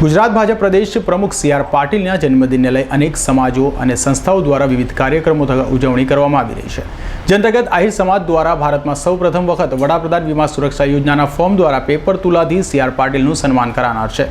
ગુજરાત ભાજપ પ્રદેશ પ્રમુખ C R પાટીલના જન્મદિનને લઈ અનેક સમાજો અને સંસ્થાઓ દ્વારા વિવિધ કાર્યક્રમો ઉજવણી કરવામાં આવી રહી છે. જે અંતર્ગત આહિર સમાજ દ્વારા ભારતમાં સૌ પ્રથમ વખત વડાપ્રધાન વીમા સુરક્ષા યોજનાના ફોર્મ દ્વારા પેપર તુલાથી સી આર પાટીલનું સન્માન કરાનાર છે.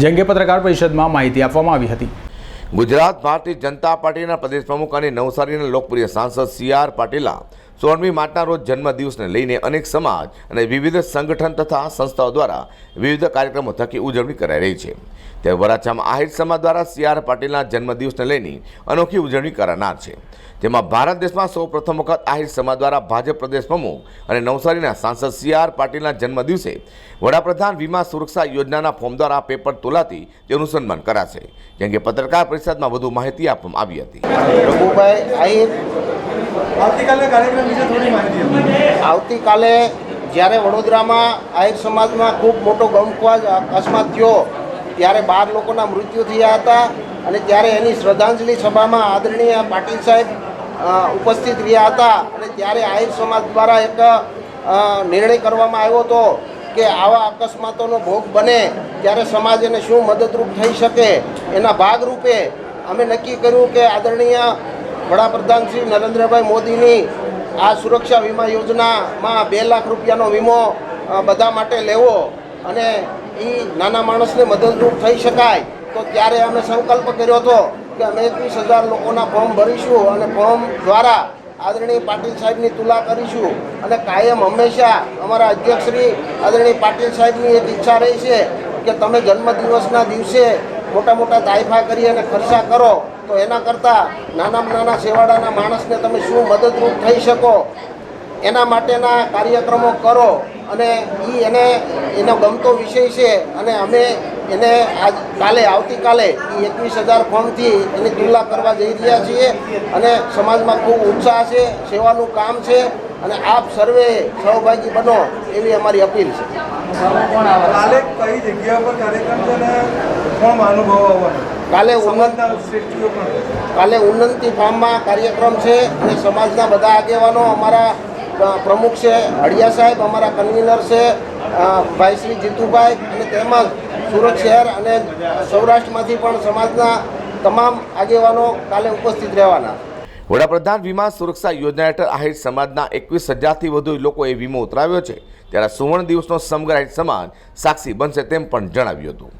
જે અંગે પત્રકાર પરિષદમાં માહિતી આપવામાં આવી હતી. ગુજરાત ભારતીય જનતા પાર્ટીના પ્રદેશ પ્રમુખ અને નવસારીના લોકપ્રિય સાંસદ સી આર પાટીલના સોળમી માર્ચના રોજ જન્મદિવસને લઈને અનેક સમાજ અને વિવિધ સંગઠન તથા સંસ્થાઓ દ્વારા વિવિધ કાર્યક્રમો થકી ઉજવણી કરાઈ રહી છે. ત્યારે વરાછામાં આહિર સમાજ દ્વારા સી આર પાટીલના જન્મદિવસને લઈને અનોખી ઉજવણી કરાનાર છે. જેમાં ભારત દેશમાં સૌ પ્રથમ વખત આહિર સમાજ દ્વારા ભાજપ પ્રદેશ પ્રમુખ અને નવસારીના સાંસદ સી આર પાટીલના જન્મદિવસે વડાપ્રધાન વીમા સુરક્ષા યોજનાના ફોર્મ દ્વારા પેપર તોલાથી તેનું સન્માન કરાશે જેમ કે પત્રકાર પરિષદમાં વધુ માહિતી આપવામાં આવી હતી. રઘુભાઈ આહિર? આવતીકાલે કાર્યક્રમ આવતીકાલે જ્યારે વડોદરામાં આહિર સમાજમાં ખૂબ મોટો ગમખ્વાજ અકસ્માત થયો, ત્યારે બાર લોકોના મૃત્યુ થયા હતા અને ત્યારે એની શ્રદ્ધાંજલિ સભામાં આદરણીય પાટીલ સાહેબ ઉપસ્થિત રહ્યા હતા. અને ત્યારે આહિર સમાજ દ્વારા એક નિર્ણય કરવામાં આવ્યો હતો કે આવા અકસ્માતોનો ભોગ બને, ત્યારે સમાજ એને શું મદદરૂપ થઈ શકે, એના ભાગરૂપે અમે નક્કી કર્યું કે આદરણીય વડાપ્રધાન શ્રી નરેન્દ્રભાઈ મોદીની આ સુરક્ષા વીમા યોજનામાં બે લાખ રૂપિયાનો વીમો બધા માટે લેવો અને એ નાના માણસને મદદરૂપ થઈ શકાય, તો ત્યારે અમે સંકલ્પ કર્યો હતો કે અમે એકવીસ હજાર લોકોના ફોર્મ ભરીશું અને ફોર્મ દ્વારા આદરણીય પાટીલ સાહેબની તુલા કરીશું. અને કાયમ હંમેશા અમારા અધ્યક્ષશ્રી આદરણીય પાટીલ સાહેબની એક ઈચ્છા રહી છે કે તમે જન્મદિવસના દિવસે મોટા મોટા તાઇફા કરી અને ખર્ચા કરો. તો એના કરતાં નાનામાં નાના શેવાડાના માણસને તમે શું મદદરૂપ થઈ શકો? એના માટેના કાર્યક્રમો કરો અને એ એને એનો ગમતો વિષય છે અને અમે એને આજ કાલે આવતીકાલે એ એકવીસ હજાર ફોર્મથી એની તુલના કરવા જઈ રહ્યા છીએ અને સમાજમાં ખૂબ ઉત્સાહ છે સેવાનું કામ છે અને આપ સર્વે સહભાગી બનો એવી અમારી અપીલ છે. કાલે કઈ જગ્યા પર કાર્યક્રમ છે ને? કોણ અનુભવ આવવાનો? કાલે કાલે ઉન્નતિ ફાર્મમાં કાર્યક્રમ છે અને સમાજના બધા આગેવાનો અમારા પ્રમુખ છે હળિયા સાહેબ અમારા કન્વીનર છે ભાઈ શ્રી જીતુભાઈ અને તેમજ સુરત શહેર અને સૌરાષ્ટ્રમાંથી પણ સમાજના તમામ આગેવાનો કાલે ઉપસ્થિત રહેવાના. વડાપ્રધાન વીમા સુરક્ષા યોજના હેઠળ આહિર સમાજના એકવીસ હજારથી વધુ લોકોએ વીમો ઉતરાવ્યો છે. ત્યારે સુવર્ણ દિવસનો સમગ્ર આહિર સમાજ સાક્ષી બનશે તેમ પણ જણાવ્યું હતું.